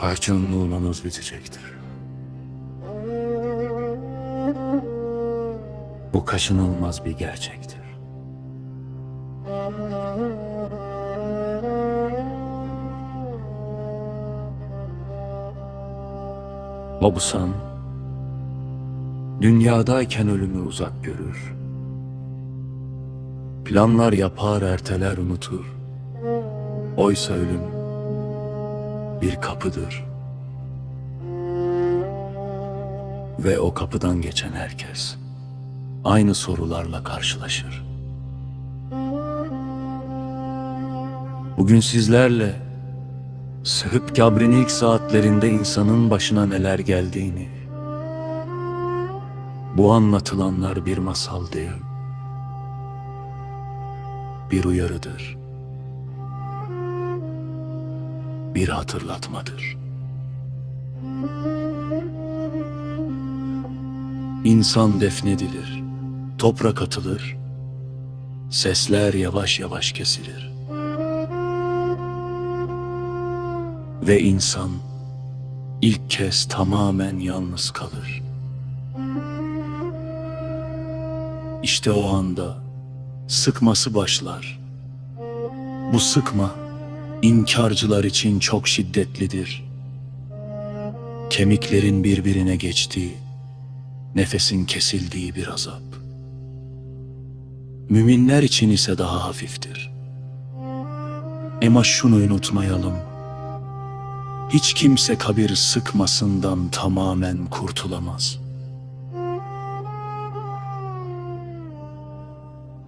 Kaçınılmamız bitecektir. Bu kaçınılmaz bir gerçektir. Obusan, dünyadayken ölümü uzak görür. Planlar yapar, erteler, unutur. Oysa ölüm bir kapıdır. Ve o kapıdan geçen herkes aynı sorularla karşılaşır. Bugün sizlerle Sıhıt kabrin ilk saatlerinde insanın başına neler geldiğini, bu anlatılanlar bir masal değil, bir uyarıdır, bir hatırlatmadır. İnsan defnedilir, toprak atılır, sesler yavaş yavaş kesilir. Ve insan ilk kez tamamen yalnız kalır. İşte o anda sıkması başlar. Bu sıkma inkarcılar için çok şiddetlidir. Kemiklerin birbirine geçtiği, nefesin kesildiği bir azap. Müminler için ise daha hafiftir. Ama şunu unutmayalım. Hiç kimse kabir sıkmasından tamamen kurtulamaz.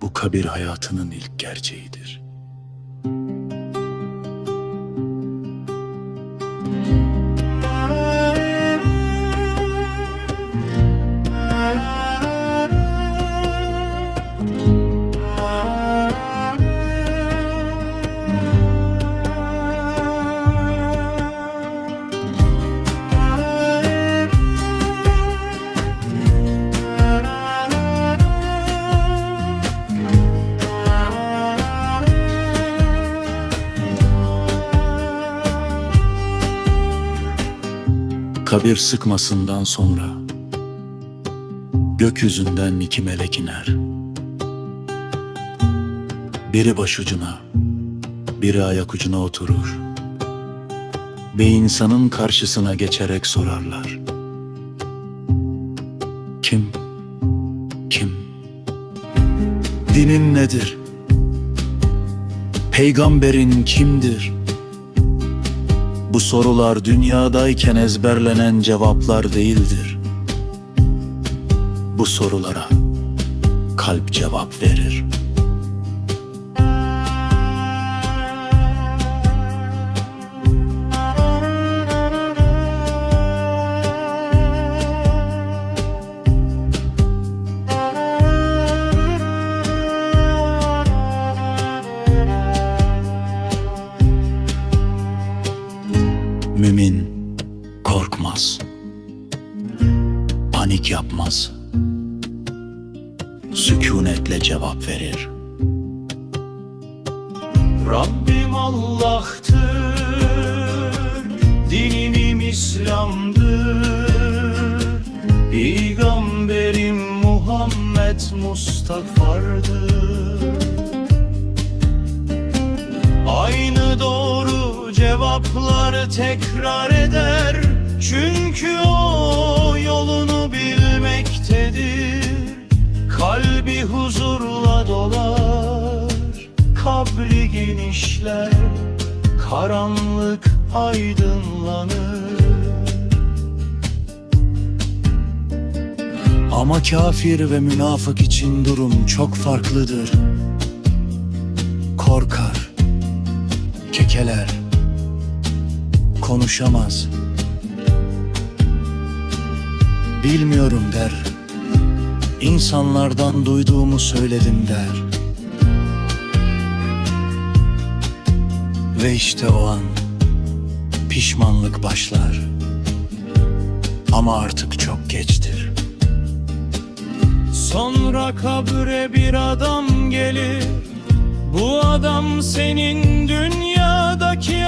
Bu kabir hayatının ilk gerçeğidir. Kabir sıkmasından sonra gökyüzünden iki melek iner. Biri başucuna, biri ayak ucuna oturur. Ve insanın karşısına geçerek sorarlar. Kim? Kim? Dinin nedir? Peygamberin kimdir? Bu sorular dünyadayken ezberlenen cevaplar değildir. Bu sorulara kalp cevap verir. Mümin korkmaz. Panik yapmaz. Sükunetle cevap verir. Rabbim Allah'tır, dinim İslam'dır. Peygamberim Muhammed Mustafa'dır. Cevapları tekrar eder. Çünkü o yolunu bilmektedir. Kalbi huzurla dolar, kabri genişler, karanlık aydınlanır. Ama kafir ve münafık için durum çok farklıdır. Korkar, kekeler, konuşamaz. Bilmiyorum der. İnsanlardan duyduğumu söyledim der. Ve işte o an pişmanlık başlar. Ama artık çok geçtir. Sonra kabre bir adam gelir Bu adam senin dünyadaki Dünyadaki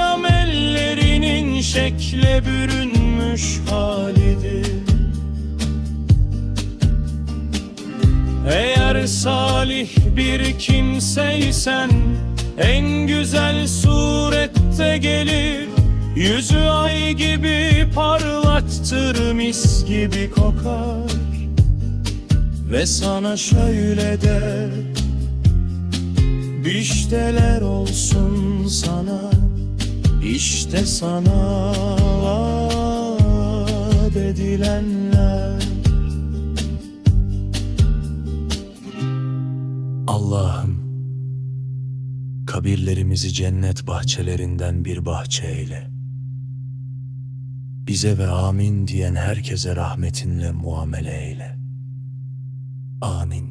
şekle bürünmüş halidir. Eğer salih bir kimseysen En güzel surette gelir. Yüzü ay gibi parlattır mis gibi kokar. Ve sana şöyle der Bişteler olsun sana işte sana vaat edilenler Allah'ım kabirlerimizi cennet bahçelerinden bir bahçe eyle. Bize ve amin diyen herkese rahmetinle muamele eyle. Amin.